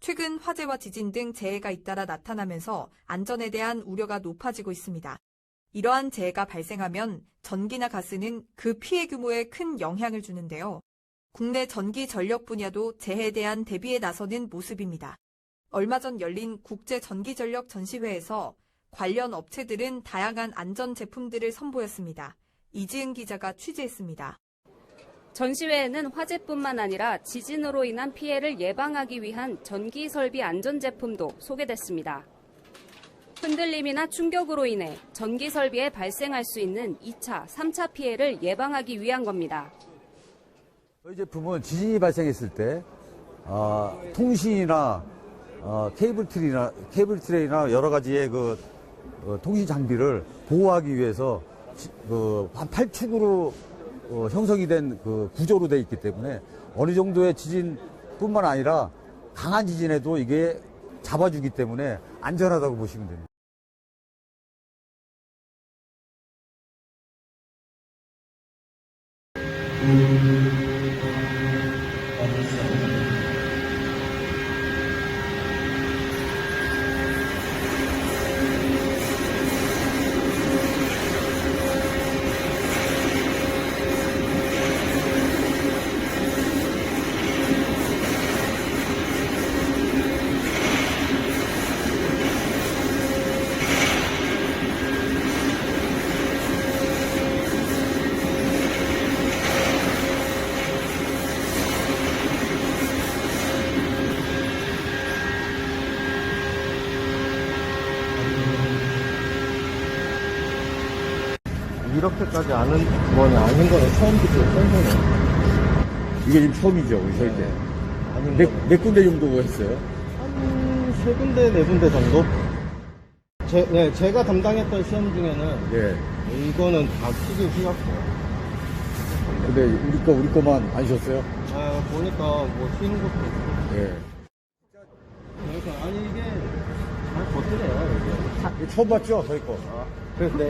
최근 화재와 지진 등 재해가 잇따라 나타나면서 안전에 대한 우려가 높아지고 있습니다. 이러한 재해가 발생하면 전기나 가스는 그 피해 규모에 큰 영향을 주는데요. 국내 전기 전력 분야도 재해에 대한 대비에 나서는 모습입니다. 얼마 전 열린 국제 전기 전력 전시회에서 관련 업체들은 다양한 안전 제품들을 선보였습니다. 이지은 기자가 취재했습니다. 전시회에는 화재뿐만 아니라 지진으로 인한 피해를 예방하기 위한 전기 설비 안전 제품도 소개됐습니다. 흔들림이나 충격으로 인해 전기 설비에 발생할 수 있는 2차, 3차 피해를 예방하기 위한 겁니다. 저희 제품은 지진이 발생했을 때 아, 통신이나 어, 케이블 트리나 케이블 트레이나 여러 가지의 그 어, 통신 장비를 보호하기 위해서 지- 그, 한 8축으로 어, 형성이 된 그 구조로 되어 있기 때문에 어느 정도의 지진뿐만 아니라 강한 지진에도 이게 잡아주기 때문에 안전하다고 보시면 됩니다. 이렇게까지 아는 뭐냐 아는 거는 처음 듣고 처음 보네. 이게 지금 처음이죠, 우리 저희 때. 아닌 몇, 거는 몇 군데 정도 했어요? 한세 군데 네 군데 정도. 제, 네, 제가 담당했던 시험 중에는 예. 이거는 다 크게 휘었어요. 근데 우리 거, 우리 거만 안 쉬었어요? 아, 보니까 뭐 휘는 것도 있고. 예. 그러니까 아니 이게 잘 버티네요 이게. 처음 봤죠, 저희 거? 그런데